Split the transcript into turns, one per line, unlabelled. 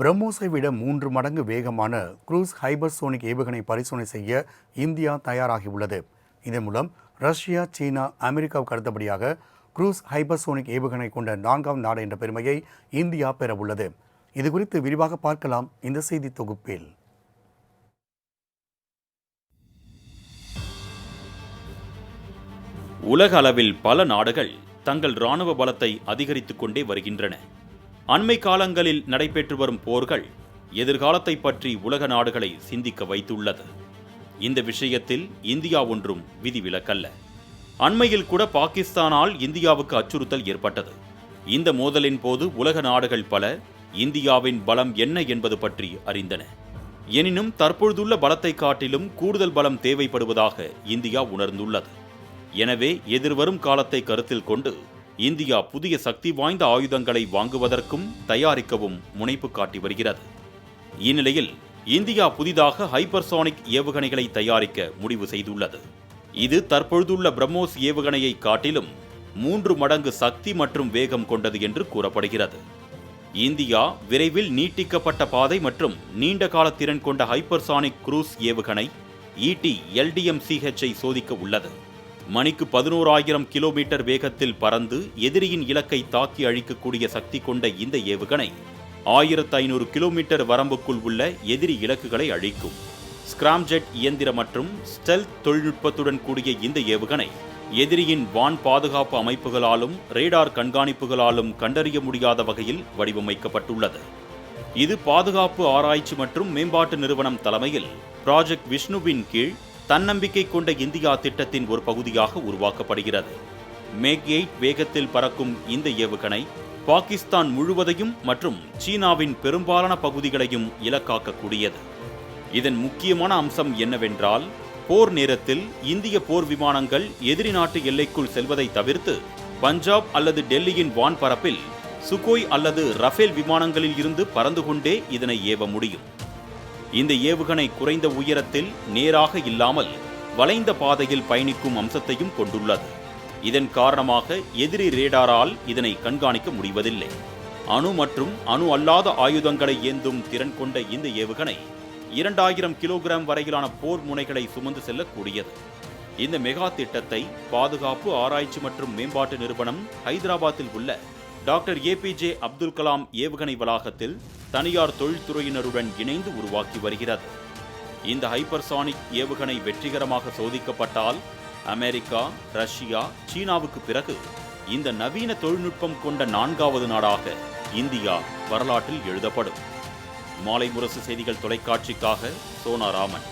பிரம்மோஸை விட மூன்று மடங்கு வேகமான குரூஸ் ஹைபர்சோனிக் ஏவுகணை பரிசோதனை செய்ய இந்தியா தயாராகியுள்ளது இதன் மூலம் ரஷ்யா சீனா அமெரிக்காவுக்கு அடுத்தபடியாக குரூஸ் ஹைபர்சோனிக் ஏவுகணை கொண்ட நான்காம் நாடு என்ற பெருமையை இந்தியா பெறவுள்ளது இது குறித்து விரிவாக பார்க்கலாம் இந்த செய்தி தொகுப்பில்
உலக அளவில் பல நாடுகள் தங்கள் இராணுவ பலத்தை அதிகரித்துக் கொண்டே வருகின்றன அண்மை காலங்களில் நடைபெற்று வரும் போர்கள் எதிர்காலத்தை பற்றி உலக நாடுகளை சிந்திக்க வைத்துள்ளது இந்த விஷயத்தில் இந்தியா ஒன்றும் விதிவிலக்கல்ல அண்மையில் கூட பாகிஸ்தானால் இந்தியாவுக்கு அச்சுறுத்தல் ஏற்பட்டது இந்த மோதலின் போது உலக நாடுகள் பல இந்தியாவின் பலம் என்ன என்பது பற்றி அறிந்தன எனினும் தற்பொழுதுள்ள பலத்தை காட்டிலும் கூடுதல் பலம் தேவைப்படுவதாக இந்தியா உணர்ந்துள்ளது எனவே எதிர்வரும் காலத்தை கருத்தில் கொண்டு இந்தியா புதிய சக்தி வாய்ந்த ஆயுதங்களை வாங்குவதற்கும் தயாரிக்கவும் முனைப்பு காட்டி வருகிறது இந்நிலையில் இந்தியா புதிதாக ஹைப்பர்சானிக் ஏவுகணைகளை தயாரிக்க முடிவு செய்துள்ளது இது தற்பொழுதுள்ள பிரம்மோஸ் ஏவுகணையை காட்டிலும் மூன்று மடங்கு சக்தி மற்றும் வேகம் கொண்டது என்று கூறப்படுகிறது இந்தியா விரைவில் நீட்டிக்கப்பட்ட பாதை மற்றும் கால திறன் கொண்ட ஹைப்பர்சானிக் குரூஸ் ஏவுகணை இடி e எல்டிஎம்சிஹெச்ஐ சோதிக்க உள்ளது மணிக்கு பதினோராயிரம் கிலோமீட்டர் வேகத்தில் பறந்து எதிரியின் இலக்கை தாக்கி அழிக்கக்கூடிய சக்தி கொண்ட இந்த ஏவுகணை ஆயிரத்து ஐநூறு கிலோமீட்டர் வரம்புக்குள் உள்ள எதிரி இலக்குகளை அழிக்கும் ஸ்கிராம்ஜெட் இயந்திரம் மற்றும் ஸ்டெல்த் தொழில்நுட்பத்துடன் கூடிய இந்த ஏவுகணை எதிரியின் வான் பாதுகாப்பு அமைப்புகளாலும் ரேடார் கண்காணிப்புகளாலும் கண்டறிய முடியாத வகையில் வடிவமைக்கப்பட்டுள்ளது இது பாதுகாப்பு ஆராய்ச்சி மற்றும் மேம்பாட்டு நிறுவனம் தலைமையில் ப்ராஜெக்ட் விஷ்ணுவின் கீழ் தன்னம்பிக்கை கொண்ட இந்தியா திட்டத்தின் ஒரு பகுதியாக உருவாக்கப்படுகிறது மேக் எயிட் வேகத்தில் பறக்கும் இந்த ஏவுகணை பாகிஸ்தான் முழுவதையும் மற்றும் சீனாவின் பெரும்பாலான பகுதிகளையும் இலக்காக்கக்கூடியது இதன் முக்கியமான அம்சம் என்னவென்றால் போர் நேரத்தில் இந்திய போர் விமானங்கள் எதிரி நாட்டு எல்லைக்குள் செல்வதை தவிர்த்து பஞ்சாப் அல்லது டெல்லியின் வான்பரப்பில் சுகோய் அல்லது ரஃபேல் விமானங்களில் இருந்து பறந்து கொண்டே இதனை ஏவ முடியும் இந்த ஏவுகணை குறைந்த உயரத்தில் நேராக இல்லாமல் வளைந்த பாதையில் பயணிக்கும் அம்சத்தையும் கொண்டுள்ளது இதன் காரணமாக எதிரி ரேடாரால் இதனை கண்காணிக்க முடிவதில்லை அணு மற்றும் அணு அல்லாத ஆயுதங்களை ஏந்தும் திறன் கொண்ட இந்த ஏவுகணை இரண்டாயிரம் கிலோகிராம் வரையிலான போர் முனைகளை சுமந்து செல்லக்கூடியது இந்த மெகா திட்டத்தை பாதுகாப்பு ஆராய்ச்சி மற்றும் மேம்பாட்டு நிறுவனம் ஹைதராபாத்தில் உள்ள doctor A P J Abdul Kalam ஏவுகணை வளாகத்தில் தனியார் தொழில்துறையினருடன் இணைந்து உருவாக்கி வருகிறது இந்த ஹைப்பர்சானிக் ஏவுகணை வெற்றிகரமாக சோதிக்கப்பட்டால் அமெரிக்கா ரஷ்யா சீனாவுக்கு பிறகு இந்த நவீன தொழில்நுட்பம் கொண்ட நான்காவது நாடாக இந்தியா வரலாற்றில் எழுதப்படும் மாலை முரசு செய்திகள் தொலைக்காட்சிக்காக சோனாராமன்